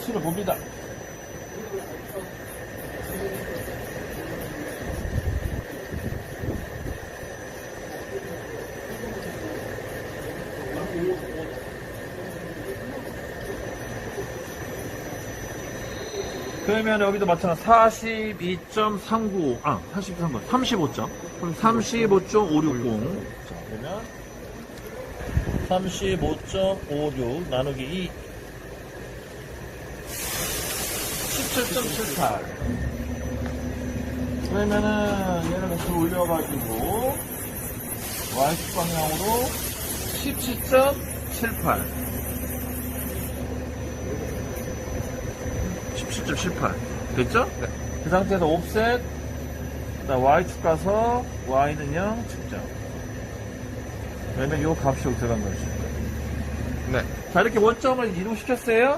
치를 봅니다. 그러면 여기도 마찬가지 42.395, 아, 43번, 35점. 그럼 35.560. 자, 그러면 35.56 나누기 2. 17.78. 그러면은 얘를 같이 올려가지고 Y축 방향으로 17.78. 17.78 됐죠? 그 상태에서 옵셋 나 Y축 가서 Y는 0 측정 그러면 요 값이 들어간 거죠 네. 자 이렇게 원점을 이동시켰어요